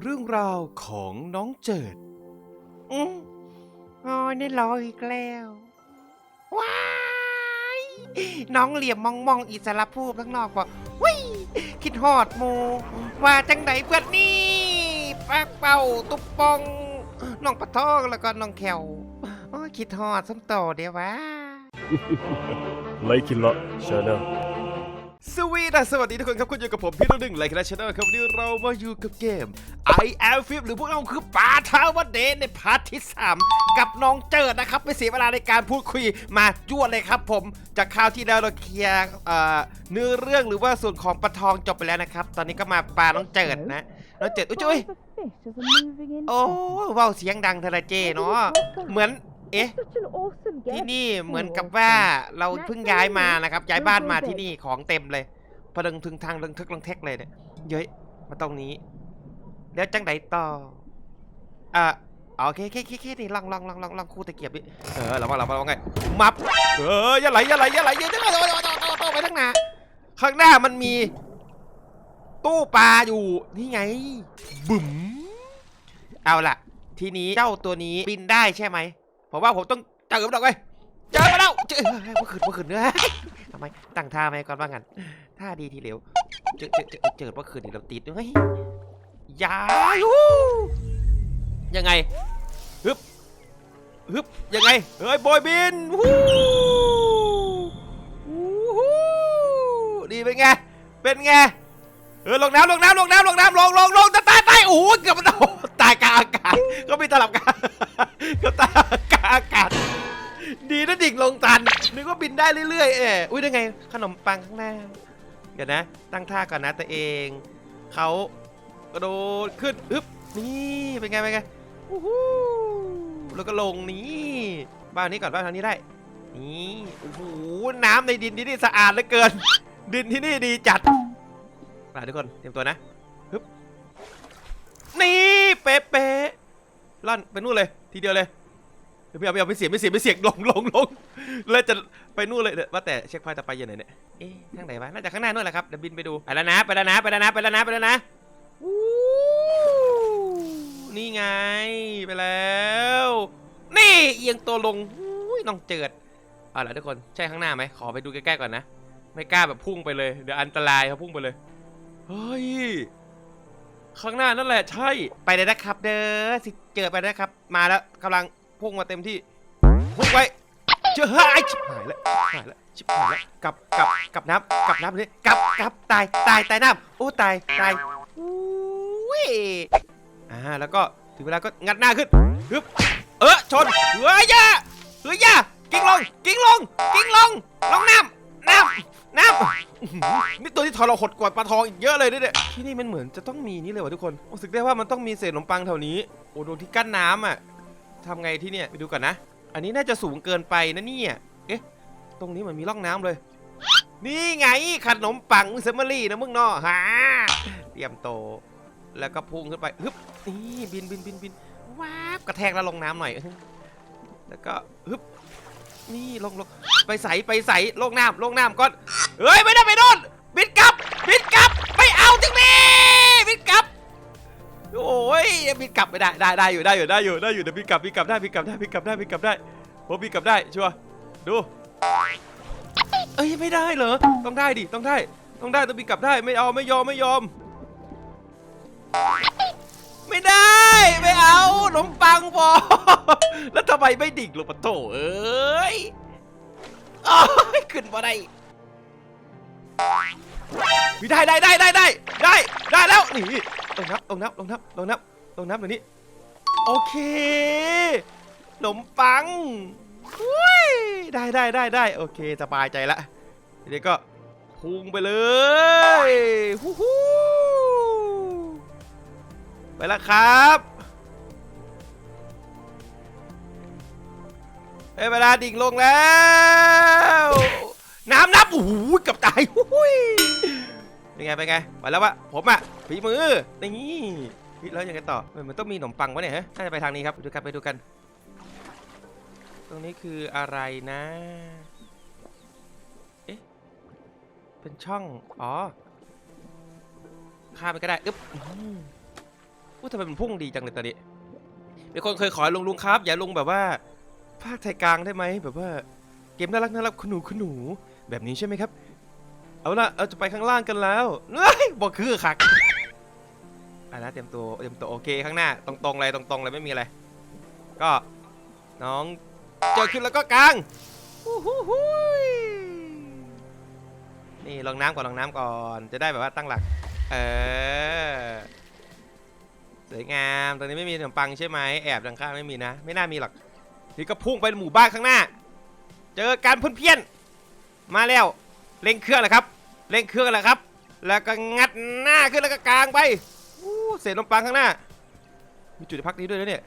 เรื่องราวของน้องเจิด อืมอ๋อนี่รออีกแล้ว ว้าย น้องเหลี่ยมมองมองอิสระภูมิข้างนอกบอกวิคิดฮอดหมูว่าจังไดเพื่อนนี่ปากเป่าตุบปอง น้องปะทองแล้วก็น้องแขวโอ้ยคิดฮอดส้มโตเดียววะ ไลคิละชาแนล สวีดัสสวัสดีทุกคนครับคุณอยู่กับผมพี่ตัวหนึ่งไลค์นะชาแนลครับวันนี้เรามาอยู่กับเกม I am Flip หรือพวกเราคือปาทาวเดนในพาร์ทที่ 3 กับน้องเจิดนะครับไม่เสียเวลาในการพูดคุยมาจ้วดเลยครับผม จากคราวที่แล้วเราเคลียร์เอ่อเนื้อเรื่องหรือว่าส่วนของปะทองจบไปแล้วนะครับ ตอนนี้ก็มาปลาน้องเจิดนะน้องเจิดอุ้ยจุ้ยโอ้เว้าวเสียงดังทะละเจเนาะเหมือน เอ๊ะ ที่นี่เหมือนกับว่าเราเพิ่งย้ายมานะครับ ย้ายบ้านมาที่นี่ของเต็มเลยพอดึงถึงทางดึงทึกลังเทกเลยเนี่ยเย้ยมาตรงนี้ แล้วจังไดต่ออะโอเคเคเคเคนี่ลองลองลองลองลองคู่ตะเกียบดิเออระวังระวังระวังไงมับเอออย่าไหลอย่าไหลอย่าไหลอย่าไหลอย่อย่าไหลอย่าไหลไปข้างหน้าข้างหน้ามันมี ตู้ปลาอยู่นี่ไงบึ๋มเอาล่ะ ทีนี้เจ้าตัวนี้บินได้ใช่ไหม ผมว่าผมต้องเจอมันหรอกเว้ยเจอมาแล้วเจอเฮ้ยเมื่อคืนเมื่อคืนเนื้อทำไมตั้งท่าไหมก่อนว่างั้นท่าดีทีเร็วเจอเจอเจอเจอเมื่อคืนนี่เราติดเฮ้ยยายูยังไงฮึบฮึบยังไงเฮ้ยบอยบินวู้วู้ดีเป็นไงเป็นไงเออลงน้ำลงน้ำลงน้ำลงน้ำลงลงลงตายตายตายโอ้เกือบมันโอ้โห ตายกลางอากาศก็มีตลับกันก็ตากลางอากาศ ดีนะดิ่งลงตันนึกว่าบินได้เรื่อยๆเอ๋อุ้ยได้ไง ขนมปังข้างหน้า เดี๋ยวนะ ตั้งท่าก่อนนะตัวเอง เขากระโดดขึ้นอึ๊บนี่เป็นไงเป็นไงอู้หูแล้วก็ลงนี่บ้านนี้ก่อนบ้านทางนี้ได้ นี่โอ้โหน้ำในดินที่นี่สะอาดเหลือเกิน ดินที่นี่ดีจัดมาทุกคนเตรียมตัวนะฮึบนี่ เป๊ะๆลั่นไปนู่นเลยทีเดียวเลยเดี๋ยวไม่เอาไม่เอาไม่เสียงไม่เสียงไม่เสียงลงลงลงแล้วจะไปนู่นเลยเดี๋ยวว่าแต่เช็คพอยต์ต่อไปอยู่ไหนเนี่ยเอ๊ะทางไหนวะน่าจะข้างหน้านู่นแหละครับเดี๋ยวบินไปดูไปแล้วนะไปแล้วนะไปแล้วนะไปแล้วนะไปแล้วนะอู้นี่ไงไปแล้ว นี่เอียงตัวลงอุ้ยน้องเจิดเอาล่ะทุกคนใช่ข้างหน้าไหมขอไปดูใกล้ๆก่อนนะ ไม่กล้าแบบพุ่งไปเลย เดี๋ยวอันตรายเขาพุ่งไปเลย เฮ้ย ข้างหน้านั่นแหละใช่ ไปเลยนะครับเด้อสิเจอไปเลยนะครับ มาแล้วกำลังพุ่งมาเต็มที่พุ่งไปเจอหายชิบหายแล้วหายแล้วชิบหายแล้วกลับกลับกลับน้ำกลับน้ำเลยกลับกลับตายตายตายน้ำโอ้ตายตายอุ้ยอ่าแล้วก็ถึงเวลาก็งัดหน้าขึ้นฮึบเออชนเฮ้ยยาเฮ้ยยากิ้งลงกิ้งลงกิ้งลงลงน้ำ น้ำน้ำนี่ตัวที่ทรหดกว่าปลาทองอีกเยอะเลยเนี่ยที่นี่มันเหมือนจะต้องมีนี่เลยวะทุกคนรู้สึกได้ว่ามันต้องมีเศษขนมปังแถวนี้ โอ้โดนที่กั้นน้ำอะทำไงที่เนี่ยไปดูก่อนนะ อันนี้น่าจะสูงเกินไปนะเนี่ยเอ๊ะ ตรงนี้เหมือนมีร่องน้ำเลย นี่ไงขนมปังเซมเมอรี่นะมึงเนาะฮะเตรียมโต แล้วก็พุ่งขึ้นไปฮึบนี่บินบินบินบินว้าบกระแทกแล้วลงน้ำหน่อยแล้วก็ฮึบ นี่ลงลงไปใสไปใสลงน้ำลงน้ำก่อนเฮ้ยไม่ได้ไปโดนบิดกลับบิดกลับไม่เอาจริงดิบิดกลับโอ้ยบิดกลับไม่ได้ได้ได้อยู่ได้อยู่ได้อยู่ได้อยู่เดี๋ยวบิดกลับบิดกลับได้บิดกลับได้บิดกลับได้บิดกลับได้ผมบิดกลับได้ชัวร์ดูเอ้ยไม่ได้เหรอต้องได้ดิต้องได้ต้องได้ต้องบิดกลับได้ไม่เอาไม่ยอมไม่ยอม ไม่ได้ไม่เอาขนมปังพอ แล้วทำไมไม่ดิ่งลงมาโถเอ้ยอ้ยขึ้นมาได้วิได้ได้ได้ได้ได้ได้ได้แล้วนี่ลงนับลงนับลงนับลงนับลงนับเดี๋ยวนี้โอเคขนมปังได้ได้ได้ได้โอเคสบายใจละทีนี้ก็พุ่งไปเลยฮู้ฮู้ไปแล้วครับ ได้เวลาดิ่งลงแล้ว น้ำนับโอ้โหกับตายหุ้ยเป็นไงเป็นไงไปแล้ววะผมอะฝีมือนี่เฮ้แล้วยังไงต่อมันต้องมีขนมปังวะเนี่ยฮะน่าจะไปทางนี้ครับดูกันไปดูกัน ตรงนี้คืออะไรนะเอ๊ะเป็นช่องอ๋อข้ามไปก็ได้อึ๊บอู้ทำไมมันพุ่งดีจังเลยตอนนี้มีคนเคยขอลุงลุงครับ อย่าลงแบบว่า ภาคไทยกลางได้ไหมแบบว่าเกมน่ารักน่ารักคุณหนูคุณหนูแบบนี้ใช่ไหมครับ เอาละเราจะไปข้างล่างกันแล้วเฮ้ยบอกคือคักอะนะเตรียมตัวเตรียมตัวโอเคข้างหน้า ตรงๆเลยตรงๆเลยไม่มีอะไร ก็น้องเจอขึ้นแล้วก็กลางนี่ลองน้ำก่อนลองน้ำก่อน จะได้แบบว่าตั้งหลัก เออสวยงามตรงนี้ไม่มีขนมปังใช่ไหมแอบด้านข้างไม่มีนะ ไม่น่ามีหรอก นี่ก็พุ่งไปหมู่บ้านข้างหน้า เจอการเพี้ยนๆมาแล้วเร่งเครื่องเลยครับเร่งเครื่องเลยครับ แล้วก็งัดหน้าขึ้นแล้วก็กลางไปอู้เศษขนมปังข้างหน้า มีจุดพักนี้ด้วยนะเนี่ย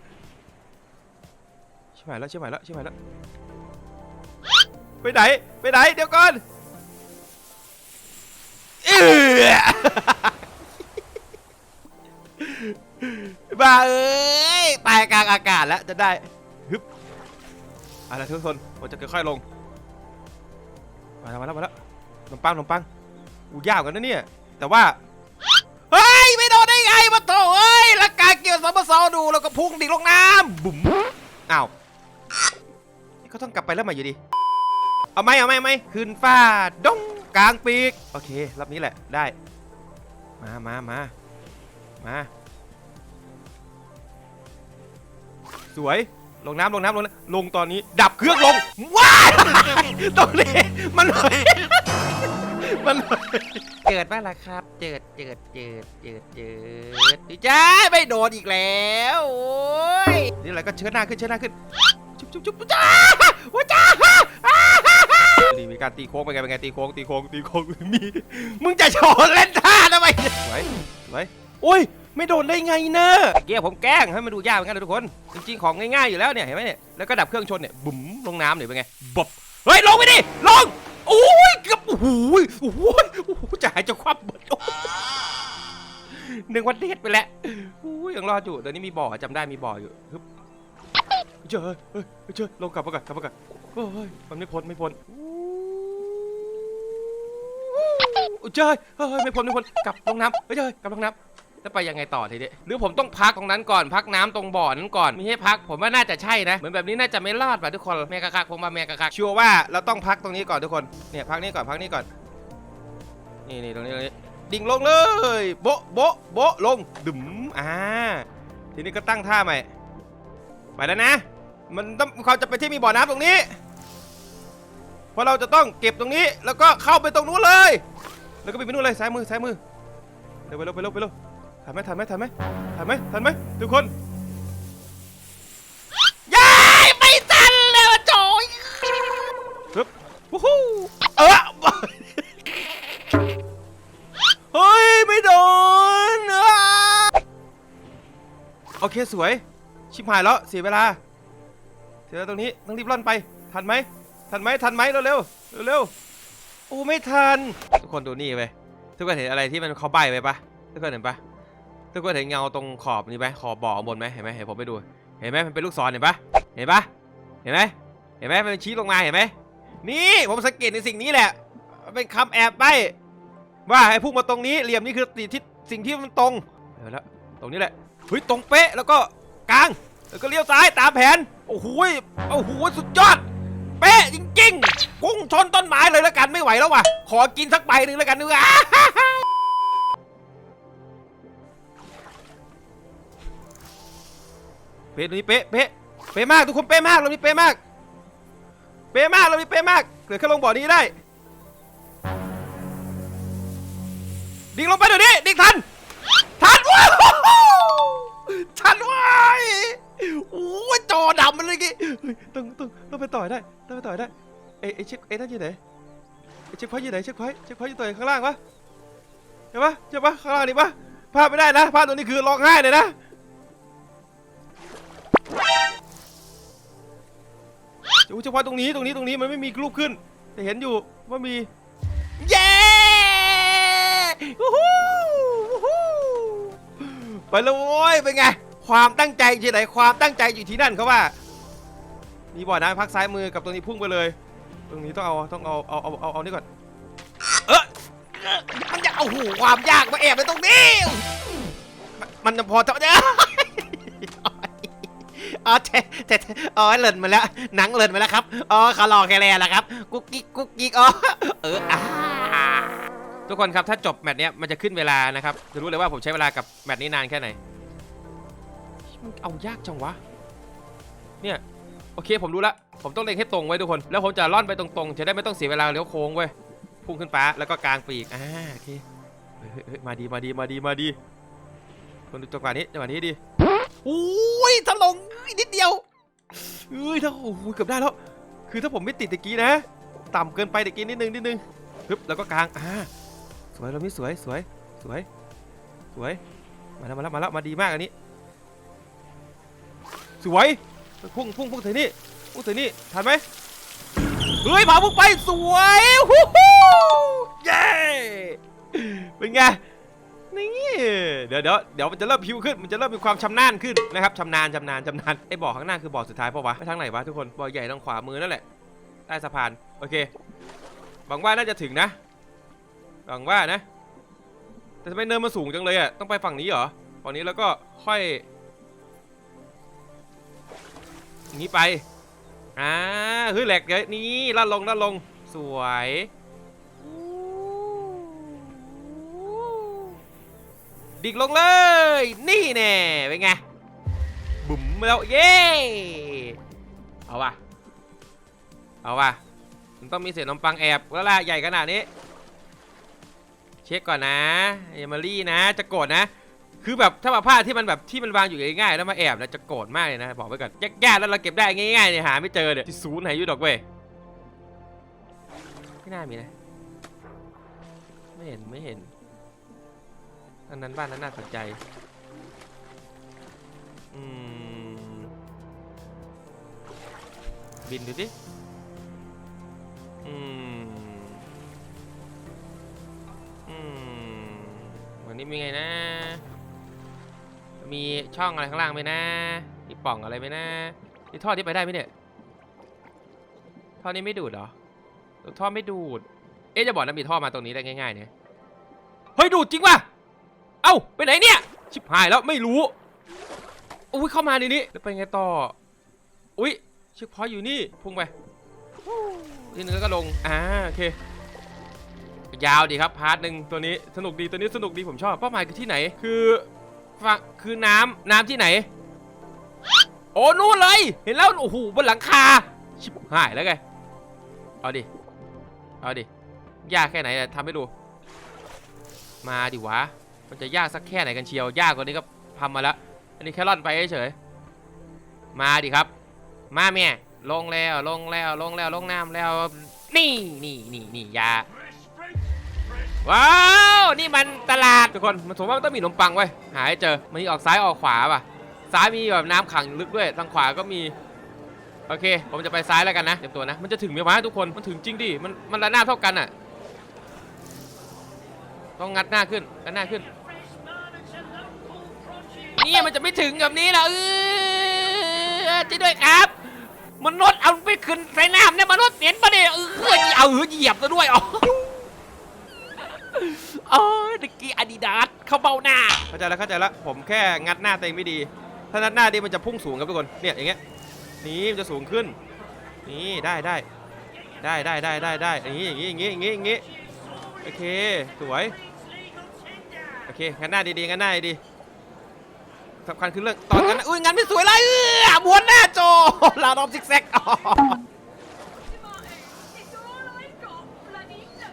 ชิบหายแล้วชิบหายแล้วชิบหายแล้ว ไปไหน ไปไหน เดี๋ยวก่อนบ้าเอ้ยตายกลางอากาศแล้วจะได้ฮึบ อาละทุกคนผมจะค่อยๆลง มาแล้วมาแล้วมาแล้วขนมปังขนมปังอูยากกันนะเนี่ย แต่ว่า เฮ้ย ไม่โดนได้ไงมาโถเอ้ยละการเกี่ยวสมสอดูแล้วก็พุ่งดิ่งลงน้ำบุ๋มอ้าวนี่ก็ต้องกลับไปแล้วมาอยู่ดี เอาไหมเอาไหมไหมขึ้นฟ้าดงกลางปีก โอเครอบนี้แหละได้ มามามามา สวย ลงน้ำลงน้ำลงน้ำลงตอนนี้ ดับเครื่องลง ว้ายตรงนี้มันมันเจิดบ้างล่ะครับ เจิดเจิดเจิดเจิดเจิดดีจ้าไม่โดนอีกแล้วโอ้ยนี่อะไรก็เชิดหน้าขึ้นเชิดหน้าขึ้นจุ๊บจุ๊บจุ๊บจ้าว้าจ้านี่มีการตีโค้งเป็นไงเป็นไงตีโค้งตีโค้งตีโค้งมีมึงจะโชว์เล่นท่าทำไมสวยสวยโอ้ย ไม่โดนได้ไงเนอะเกียร์ผมแกล้งให้มันดูยากเหมือนกันนะทุกคน จริงๆของง่ายๆอยู่แล้วเนี่ยเห็นไหมเนี่ย แล้วก็ดับเครื่องชนเนี่ยบุ๋มลงน้ำเนี่ยเป็นไงบบ เฮ้ยลงไปดิ ลง โอ้ยเกือบโอ้โหยโอ้โหยโอ้โหจะหายจะควับหมดโอ้โหนึกว่าเด็ดไปแล้วโอ้ยยังรอดอยู่เดี๋ยวนี้มีบ่อจำได้มีบ่ออยู่ฮึบเจอเฮ้ยเจอลงกลับมาก่อนกลับมาก่อนโอ้ยมันไม่พ้นไม่พ้นเจอเฮ้ยไม่พ้นไม่พ้นกลับลงน้ำเฮ้ยเจอกลับลงน้ำ จะไปยังไงต่อทีนี้หรือผมต้องพักตรงนั้นก่อนพักน้ำตรงบ่อนั้นก่อนไม่ใช่พักผมว่าน่าจะใช่นะเหมือนแบบนี้น่าจะไม่รอดป่ะทุกคนแมกะคักผมมาแมกะคักชัวร์ว่าเราต้องพักตรงนี้ก่อนทุกคนเนี่ยพักนี้ก่อนพักนี้ก่อนนี่นี่ตรงนี้ตรงนี้ดิ่งลงเลยโบะโบะโบะลงดึ๋มอ่าทีนี้ก็ตั้งท่าใหม่ไปแล้วนะ มันต้องเขาจะไปที่มีบ่อน้ำตรงนี้เพราะเราจะต้องเก็บตรงนี้แล้วก็เข้าไปตรงนู้นเลย แล้วก็ไปนู่นเลยซ้ายมือซ้ายมือเร็วไปเร็วไปเร็วไปเร็ว ทันไหมทันไหมทันไหมทันไหมทันไหมทุกคนย้ายไม่ทันแล้วจอยฮึบวู้ฮู้เออเฮ้ยไม่โดนอะโอเคสวย ชิบหายแล้วเสียเวลาเสียเวลาตรงนี้ต้องรีบร่อนไปทันไหมทันไหมทันไหมเร็วเร็วเร็วเร็วๆโอ้ไม่ทัน ทุกคนดูนี่ไปทุกคนเห็นอะไรที่มันเขาใบไปปะทุกคนเห็นปะ ทุกคนเห็นเงาตรงขอบนี่ไหมขอบบ่อบนไหมเห็นไหมเห็นผมไปดู เห็นไหมมันเป็นลูกศรเห็นปะเห็นปะเห็นไหมเห็นไหมมันชี้ลงมาเห็นไหมนี่ผมสังเกตในสิ่งนี้แหละเป็นคำแอบใบว่าให้พุ่งมาตรงนี้เหลี่ยมนี่คือติที่สิ่งที่มันตรงเออแล้วตรงนี้แหละเฮ้ยตรงเป๊ะแล้วก็กลางแล้วก็เลี้ยวซ้ายตามแผนโอ้โหโอ้โหสุดยอด เป๊ะจริงๆ พุ่งชนต้นไม้เลยแล้วกันไม่ไหวแล้วว่ะขอกินสักใบหนึ่งแล้วกันดีกว่ เป๊ะตรงนี้เป๊ะเป๊ะเป๊ะมากทุกคนเป๊ะมากเรามีเป๊ะมาก เป๊ะมากเรามีเป๊ะมากเหลือแค่ลงบ่อนี้ได้ ดิ่งลงไปเดี๋ยวนี้ดิ่งทัน ทันว้าวทันว้ายโอ้ยจอดำมันเลยกี้เฮ้ยต้องต้องต้องไปต่อยได้ต้องไปต่อยได้เอ้ยเอช็คเอ้ยนั่นอยู่ไหนเช็คพอยอยู่ไหนเช็คพอยเช็คพอยต์อยู่ตัวไหนข้างล่างปะเห็นปะเห็นปะข้างล่างนี่ปะพลาดไม่ได้นะพลาดตัวนี้คือร้องไห้เลยนะ จะเฉพาะตรงนี้ตรงนี้ตรงนี้มันไม่มีรูปขึ้น แต่เห็นอยู่ว่ามี เย้วู้ฮู้วู้ฮู้ไปเลยโว้ยเป็นไง ความตั้งใจอยู่ไหนความตั้งใจอยู่ที่นั่นเขาว่า มีบ่อน้ำพักซ้ายมือกับตรงนี้พุ่งไปเลย ตรงนี้ต้องเอาต้องเอาเอาเอาเอาเอานี่ก่อน เออมันจะเอาหูความยากมาแอบในตรงนี้ มันจะพอเท่าเนี้ย อ๋อเจ๊เจ๊อ๋อเลินมาแล้ว หนังเลินมาแล้วครับ อ๋อเขารอแค่แล้วละครับ กุ๊กกิ๊กกุ๊กกิ๊กอ๋อ เอออ่าทุกคนครับ ถ้าจบแมตช์เนี้ยมันจะขึ้นเวลานะครับ จะรู้เลยว่าผมใช้เวลากับแมตช์นี้นานแค่ไหน มันเอายากจังวะ เนี่ย โอเคผมรู้ละ ผมต้องเล็งให้ตรงไว้ทุกคน แล้วผมจะล่อนไปตรงๆ จะได้ไม่ต้องเสียเวลาเลี้ยวโค้งเว้ย พุ่งขึ้นฟ้าแล้วก็กลางปีก อ่าโอเคเฮ้ยมาดีมาดีมาดีมาดีคนดูจังหวะนี้จังหวะนี้ดี อุ้ยถลงอีกนิดเดียวเอ้ยถ้าโอ้โหเกือบได้แล้ว คือถ้าผมไม่ติดตะกี้นะ ต่ำเกินไปตะกี้นิดนึงนิดนึงฮึบแล้วก็กลางอ่าสวยเราไม่สวยสวยสวยสวยมาแล้วมาแล้วมาแล้วมาดีมากอันนี้ สวยพุ่งพุ่งพุ่งถึงนี่พุ่งถึงนี่ทันไหมเฮ้ยผาพุ่งไปสวยฮู้ฮู้เย้เป็นไง นี่เดี๋ยวเดี๋ยวเดี๋ยวมันจะเริ่มพิวขึ้นมันจะเริ่มมีความชำนาญขึ้นนะครับชำนาญชำนาญชำนาญไอ้บ่อข้างหน้าคือบ่อสุดท้ายปะวะไปทางไหนวะทุกคนบ่อใหญ่ทางขวามือนั่นแหละใต้สะพานโอเคหวังว่าน่าจะถึงนะหวังว่านะ แต่ทำไมเนินมันสูงจังเลยอะต้องไปฝั่งนี้เหรอฝั่งนี้แล้วก็ค่อยนี้ไปอ่าเฮ้ยแหลกเดี๋ยนี่ลาดลงลาดลงสวย ดิ่งลงเลย นี่แน่เป็นไง บุ๋มแล้วเย้เอาว่ะเอาว่ะมันต้องมีเศษนมปังแอบแล้วล่ะใหญ่ขนาดนี้ เช็คก่อนนะอย่ามารี่นะ จะโกรธนะ คือแบบถ้าแบบผ้าที่มันแบบที่มันวางอยู่ง่ายๆแล้วมาแอบนะจะโกรธมากเลยนะบอกไว้ก่อนยากๆแล้วเราเก็บได้ง่ายๆเนี่ยหาไม่เจอเนี่ยที่ศูนย์ไหนอยู่ดอกเว้ยไม่น่ามีนะไม่เห็นไม่เห็น อันนั้นบ้านนั้นน่าสนใจ อืม บินดูสิอืม อืม วันนี้มีไงนะ มีช่องอะไรข้างล่างไหมนะมีป่องอะไรไหมนะนี่ท่อนี้ไปได้ไหมเนี่ย ท่อนี้ไม่ดูดเหรอ ท่อไม่ดูด เอ๊ะจะบอกนะมีท่อมาตรงนี้ได้ง่ายๆเนี่ย เฮ้ยดูดจริงป่ะ ไปไหนเนี่ย ชิบหายแล้วไม่รู้ อุ้ยเข้ามาในนี้แล้วไปไงต่อ อุ้ยเช็คพอยอยู่นี่ พุ่งไปนี่นึงแล้วก็ลง อ่าโอเค ยาวดีครับพาร์ทหนึ่งตัวนี้สนุกดีตัวนี้สนุกดีผมชอบเป้าหมายคือที่ไหนคือฝั่งคือน้ำน้ำที่ไหน โอ้นู่นเลย เห็นแล้วโอ้โหบนหลังคา ชิบหายแล้วไง เอาดิ เอาดิ ยากแค่ไหนอะทำให้ดู มาดิวะ มันจะยากสักแค่ไหนกันเชียวยากกว่านี้ก็ทำมาแล้ว อันนี้แค่ล่อนไปเฉยมาดิครับ มาเมียลงแล้วลงแล้วลงแล้วลงน้ำแล้ว นี่นี่นี่นี่ยาว้าวนี่มันตลาดทุกคนมันผมว่ามันต้องมีขนมปังไว้หาให้เจอมันมีออกซ้ายออกขวาป่ะซ้ายมีแบบน้ำขังลึกด้วยทางขวาก็มีโอเค ผมจะไปซ้ายแล้วกันนะเตรียมตัวนะ มันจะถึงไหมวะทุกคนมันถึงจริงดิมันมันระนาบเท่ากันอะ ต้องงัดหน้าขึ้นงัดหน้าขึ้น นี่มันจะไม่ถึงแบบนี้นะเออจะด้วยครับ มนุษย์เอาไปขึ้นใส่น้ำเนี่ยมนุษย์เห็นปะเนี่ยเออเอาเหยียบซะด้วยอ๋ออ๋อตะกี้อาดิดาสเข้าเบ้าหน้า เข้าใจแล้วเข้าใจแล้วผมแค่งัดหน้าตัวเองไม่ดี ถ้างัดหน้าดีมันจะพุ่งสูงครับทุกคนเนี่ยอย่างเงี้ยนี่มันจะสูงขึ้น นี่ได้ได้ได้ได้ได้ได้ได้อย่างงี้อย่างงี้อย่างงี้อย่างงี้อย่างงี้โอเคสวย โอเคงัดหน้าดีๆงัดหน้าดีสำคัญคือเรื่องตอนงันอุ้ยงันไม่สวยเลยเออม้วนหน้าจลาดอมซิกแซก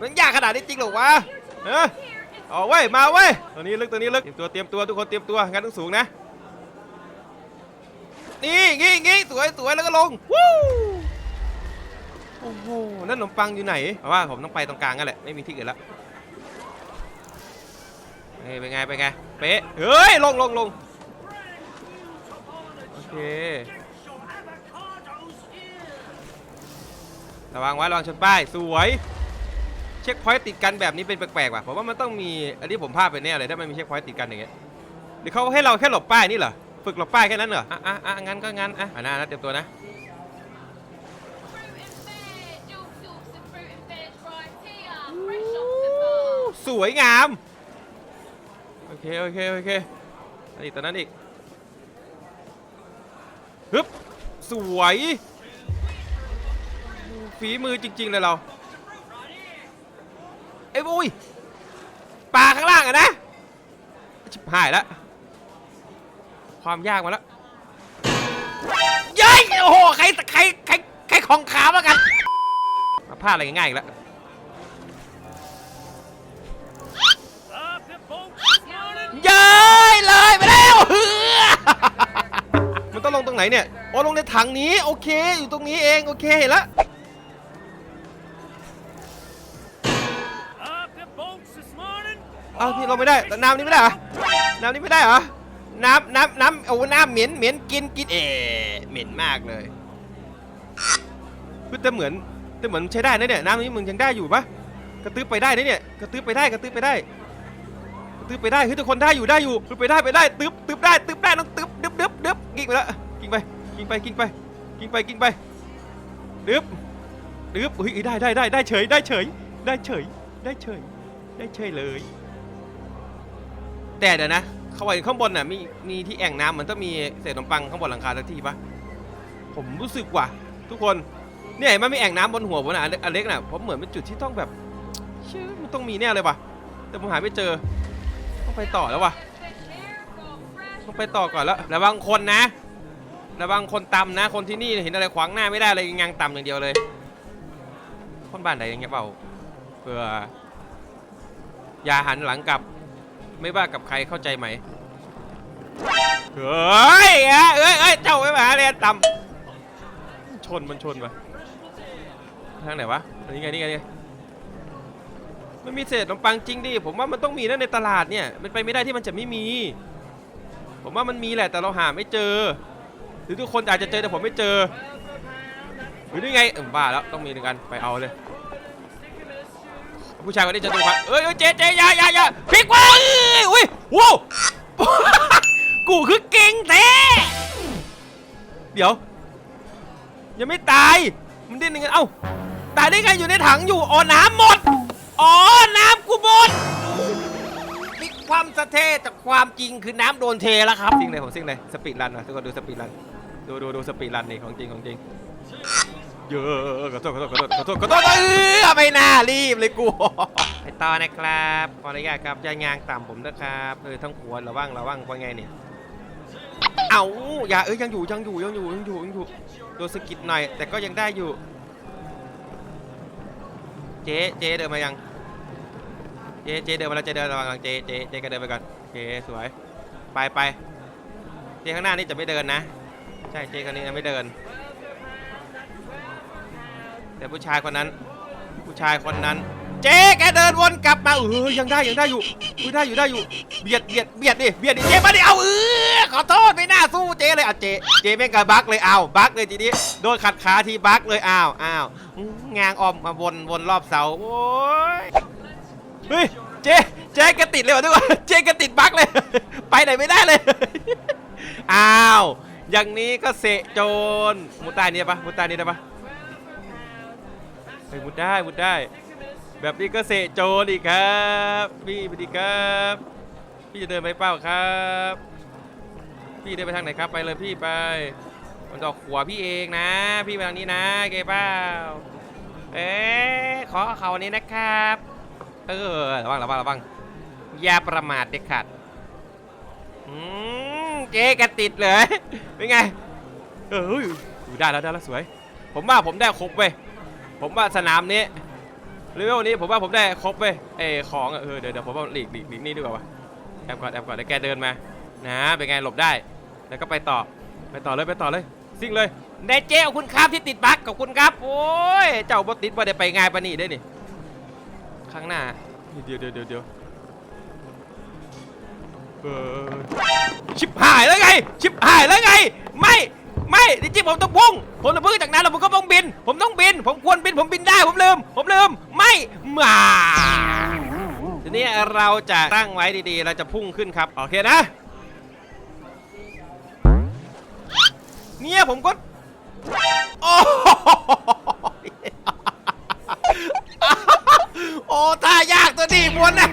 มันยากขนาดนี้จริงหรอวะเออเอาเว้ยมาเว้ยตัวนี้ลึกตัวนี้ลึกเตรียมตัวเตรียมตัวทุกคนเตรียมตัวงั้นต้องสูงนะนี่งี้งี้สวยสวยแล้วก็ลงวู้โอ้โหนั่นขนมปังอยู่ไหนเพราะว่าผมต้องไปตรงกลางกันแหละไม่มีที่อื่นละ เฮ้ยเป็นไงเป็นไงเป๊ะเฮ้ยลงลงลงโอเคระวังไว้ระวังชนป้ายสวยเช็คพอยต์ติดกันแบบนี้เป็นแปลกๆว่ะผมว่ามันต้องมีอันนี้ผมพลาดไปแน่เลยถ้ามันมีเช็คพอยต์ติดกันอย่างเงี้ยหรือเขาให้เราแค่หลบป้ายนี่เหรอฝึกหลบป้ายแค่นั้นเหรออะอะอะงั้นก็งั้นอะอะหน้านะเตรียมตัวนะสวยงาม โอเค โอเค โอเคอันนี้ตัวนั้นอีกฮึบสวยฝีมือจริง ๆ เลยเราเอ้ยอุ้ยปลาข้างล่างอะนะชิบหายแล้วความยากมาแล้วเย้ยโอ้โห ใคร ใคร ใคร ใครของขาวแล้วกัน มาพลาดอะไรง่ายๆอีกแล้ว ตรงไหนเนี่ยโอ้ลงในถังนี้โอเค อยู่ตรงนี้เองโอเคเห็นแล้วเอาพี่ลงไม่ได้แต่น้ำนี้ไม่ได้เหรอน้ำนี้ไม่ได้เหรอน้ำน้ำน้ำโอ้น้ำเหม็นเหม็นกินกินเอ๋เหม็นมากเลยคือแต่เหมือนแต่เหมือนใช้ได้นะเนี่ยน้ำนี้มึงยังได้อยู่ปะกระตือไปได้นะเนี่ยกระตือไปได้กระตือไปได้กระตึ๊บไปได้เฮ้ยทุกคนได้อยู่ได้อยู่ตึ๊บไปได้ไปได้ตึ๊บตึ๊บได้ตึ๊บได้ต้องตึ๊บดึ๊บดึ๊บดึ๊บกิ่งไปแล้ว กิ่งไปกิ่งไปกิ่งไปกิ่งไปกิ่งไปดึ๊บดึ๊บเฮ้ยได้ได้ได้ได้เฉยได้เฉยได้เฉยได้เฉยได้เฉยเลย แต่เดี๋ยวนะเขาไว้ข้างบนน่ะมีมีที่แอ่งน้ำมันต้องมีเศษขนมปังข้างบนหลังคาสักทีปะผมรู้สึกว่าทุกคนเนี่ยมันมีแอ่งน้ำบนหัวผมนะอันเล็กน่ะผมเหมือนเป็นจุดที่ต้องแบบเชื่อมันต้องมีแน่เลยปะแต่ผมหาไม่เจอต้องไปต่อแล้ววะต้องไปต่อก่อนแล้วระวังคนนะ ระวังคนต่ำนะ คนที่นี่เห็นอะไรขวางหน้าไม่ได้เลยยังต่ำอย่างเดียวเลย คนบ้านไหนอย่างเงี้ยเปล่าเพื่ออย่าหันหลังกลับ ไม่ว่ากับใครเข้าใจไหมเฮ้ยเอ้ยเอ้ยเอ้ยเจ้าไม่มาเลยต่ำชนมันชนปะทางไหนวะนนี้ไงนี่ไงนี่ไงมันมีเศษขนมปังจริงดิผมว่ามันต้องมีนะในตลาดเนี่ยมันไปไม่ได้ที่มันจะไม่มี ผมว่ามันมีแหละแต่เราหาไม่เจอ หรือทุกคนอาจจะเจอแต่ผมไม่เจอ หรือนี่ไงเออบ้าแล้วต้องมีหนึ่งกันไปเอาเลย ผู้ชายคนนี้จะดูครับเอ้ยเอ้ยเจ๊เจ๊อยาอยาอยาพลิกไว้อุ้ยว้าวกูคือเก่งแท้เดี๋ยว ยังไม่ตายมันดิ้นยังไงเอ้าตายได้ไงอยู่ในถังอยู่อ๋อน้ำหมดอ๋อน้ำกูหมดความสะเทจากความจริงคือน้ำโดนเทแล้วครับซิ่งเลยผมซิ่งเลยสปีดรันนะทุกคนดูสปีดรัน ดูดูดูสปีดรันนี่ของจริงของจริงเยอะขอโทษขอโทษขอโทษขอโทษขอโทษเออไม่น่ารีบเลยกูไปต่อนะครับขออนุญาตครับอยางางต่ำผมนะครับเออทั้งขวดระวังระวังว่าไงเนี่ยเอาอย่าเอ้ยยังอยู่ยังอยู่ยังอยู่ยังอยู่ยังอยู่โดนสกิดหน่อย แต่ก็ยังได้อยู่ เจ๊เจ๊เดินมายังเจ๊เจ๊เดินมาแล้วเจ๊เดินระวังระวังเจ๊เจ๊เจ๊ก็เดินไปก่อนโอเคสวยไปไปเจ๊ข้างหน้านี่จะไม่เดินนะ ใช่เจ๊คนนี้นะไม่เดิน แต่ผู้ชายคนนั้น ผู้ชายคนนั้น เจ๊แกเดินวนกลับมาเออยังได้ยังได้อยู่อุ้ยได้อยู่ได้อยู่เบียดเบียดเบียดดิเบียดดิเจ๊มาดิเอาเออขอโทษไม่น่าสู้เจ๊เลยอะเจ๊เจ๊แม่งกระบักเลยเอาบักเลยทีนี้โดนขัดขาทีบักเลยอ้าวอ้าวอื้องางออมมาวนวนรอบเสาโอ้ยเฮ้ยเจ๊เจ๊แกติดเลยวะทุกคนเจ๊แกติดบักเลย ไปไหนไม่ได้เลยอ้าว อย่างนี้ก็เสะโจรมุดใต้นี่ได้ปะมุดใต้นี่ได้ปะเฮ้ยมุดได้มุดได้ แบบนี้ก็เสะโจรอีกครับ พี่สวัสดีครับ พี่จะเดินไปเป้าครับ พี่เดินไปทางไหนครับไปเลยพี่ไป มันจะออกขวาพี่เองนะ พี่ไปทางนี้นะเกเป้าเอ๊ะขอเขาอันนี้นะครับ เออระวังระวังระวังอย่าประมาทเด็ดขาดอืม เจ๊กระติดเลยเป็นไงเออได้แล้วได้แล้วสวย ผมว่าผมได้ครบเว้ยผมว่าสนามนี้เลเวลนี้ผมว่าผมได้ครบเว้ยเออของเออเดี๋ยวเดี๋ยวผมว่าหลีกหลีกหลีกนี่ดีกว่าวะแอบก่อนแอบก่อนแล้วแกเดินมานะเป็นไงหลบได้แล้วก็ไปต่อไปต่อเลยไปต่อเลยซิ่งเลยเดเจขอบคุณครับที่ติดบั๊กขอบคุณครับโอ้ยเจ้าบอติดว่าได้ไปง่ายปะนี่ได้นี่ข้างหน้าเดี๋ยวเดี๋ยวเดี๋ยว ชิบหายแล้วไง ชิบหายแล้วไง ไม่ ไม่จริงๆผมต้องพุ่ง ผมต้องพุ่งจากนั้นแล้วผมก็ต้องบิน ผมต้องบิน ผมควรบิน ผมบินได้ ผมลืม ผมลืม ไม่มาทีนี้เราจะตั้งไว้ดีๆ เราจะพุ่งขึ้นครับ โอเคนะ เนี่ยผมก็ โอ้โหโอ้ท่ายากตัวนี้มวนนะ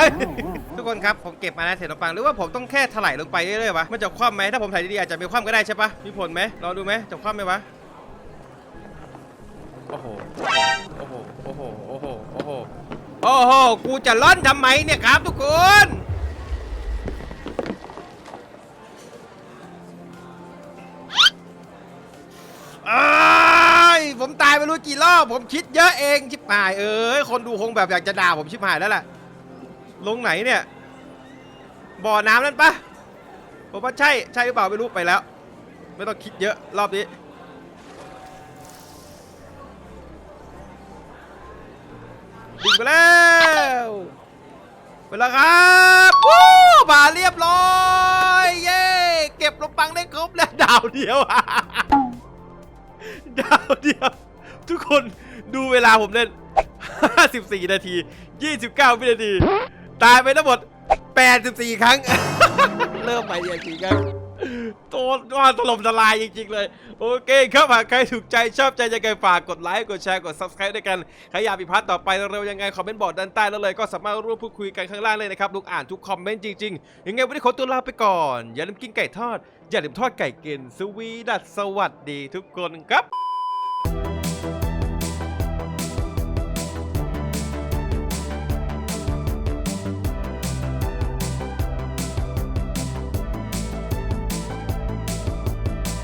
ทุกคนครับผมเก็บมาแล้วเศษขนมปังหรือว่าผมต้องแค่ถลายลงไปเรื่อยๆวะมันจะคว่ำไหมถ้าผมถ่ายดีๆอาจจะไม่คว่ำก็ได้ใช่ปะมีผลไหมรอดูไหมจะคว่ำไหมวะโอ้โหโอ้โหโอ้โหโอ้โหโอ้โหโอ้โหกูจะล่อนทำไมเนี่ยครับทุกคนอ้ผมตายไม่รู้กี่รอบผมคิดเยอะเองชิบหายเอ้ยคนดูคงแบบอยากจะด่าผมชิบหายแล้วแหละ ลงไหนเนี่ย บ่อน้ำนั่นปะผมว่าใช่ใช่หรือเปล่าไม่รู้ไปแล้ว ไม่ต้องคิดเยอะรอบนี้ ดึงไปแล้วไปแล้วครับวู้มาเรียบร้อย เย้เก็บลมปังได้ครบแล้วดาวเดียวดาวเดียว ทุกคนดูเวลาผมเล่น 54 นาที 29 วินาที ตายไปทั้งหมด 84 ครั้ง เริ่มใหม่จริงๆครับโตว่าถล่มทลายจริงๆเลย โอเคครับหากใครถูกใจชอบใจยังไงฝากกดไลค์กดแชร์กด subscribe ด้วยกัน ใครอยากมีพาร์ทต่อไปเร็วๆยังไง คอมเมนต์บอกด้านใต้แล้วเลยก็สามารถร่วมพูดคุยกันข้างล่างเลยนะครับลูกอ่านทุกคอมเมนต์จริงๆ ยังไงวันนี้ขอตัวลาไปก่อน อย่าลืมกินไก่ทอด อย่าลืมทอดไก่เกนสวีดัสสวัสดีทุกคนครับ